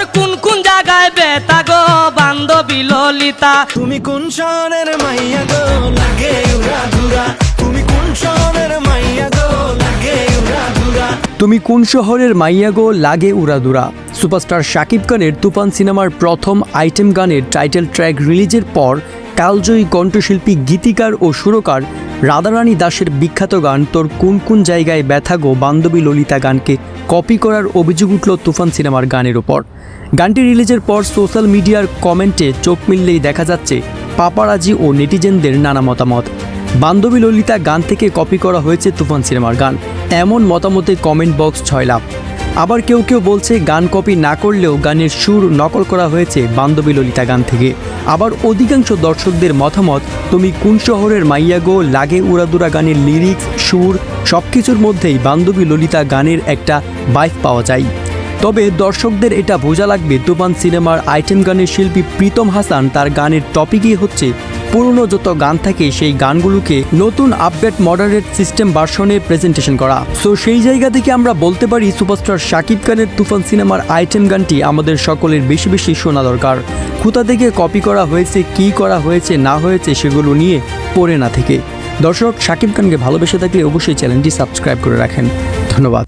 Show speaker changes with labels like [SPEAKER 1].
[SPEAKER 1] তোর কোন কোন জায়গায় বেতা গো বান্ধবী ললিতা?
[SPEAKER 2] তুমি কোন শহরের মাইয়া গো? লাগে উড়া ধুরা। তুমি কোন শহরের মাইয়া গো? লাগে উড়া ধুরা।
[SPEAKER 3] তুমি কোন শহরের মাইয়া গো? লাগে উড়াদুরা সুপারস্টার শাকিব খানের তুফান সিনেমার প্রথম আইটেম গানের টাইটেল ট্র্যাক রিলিজের পর কালজয়ী কণ্ঠশিল্পী গীতিকার ও সুরকার রাধারানী দাসের বিখ্যাত গান তোর কোন কোন জায়গায় ব্যথা গো? বান্ধবী ললিতা গানকে কপি করার অভিযোগ উঠল তুফান সিনেমার গানের ওপর গানটি রিলিজের পর সোশ্যাল মিডিয়ার কমেন্টে চোখ মিললেই দেখা যাচ্ছে, পাপারাজি ও নেটিজেনদের নানা মতামত। বান্ধবী ললিতা গান থেকে কপি করা হয়েছে তুফান সিনেমার গান। এমন মতামতে কমেন্ট বক্স ছয় লাভ আবার কেউ কেউ বলছে গান কপি না করলেও গানের সুর নকল করা হয়েছে বান্ধবী ললিতা গান থেকে। আবার অধিকাংশ দর্শকদের মতামত, তুমি কোন শহরের মাইয়া গো, লাগে উড়াদুরা গানের লিরিক্স সুর সব কিছুর মধ্যেই বান্ধবী ললিতা গানের একটা বাইফ পাওয়া যায়। তবে দর্শকদের এটা বোঝা লাগবে, তুফান সিনেমার আইটেম গানের শিল্পী প্রীতম হাসান তার গানের টপিকই হচ্ছে পুরনো যত গান থাকে, সেই গানগুলোকে নতুন আপডেট মডারেট সিস্টেম ভার্সনে প্রেজেন্টেশন করা। সো সেই জায়গা থেকে আমরা বলতে পারি, সুপারস্টার শাকিব খানের তুফান সিনেমার আইটেম গানটি আমাদের সকলের বেশি বেশি শোনা দরকার। কোথা থেকে কপি করা হয়েছে, কি করা হয়েছে, না হয়েছে, সেগুলো নিয়ে পড়ে না থেকে। দর্শক, শাকিব খানকে ভালোবেসে থাকলে অবশ্যই চ্যানেলটি সাবস্ক্রাইব করে রাখেন। ধন্যবাদ।